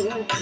పరమేశ్వర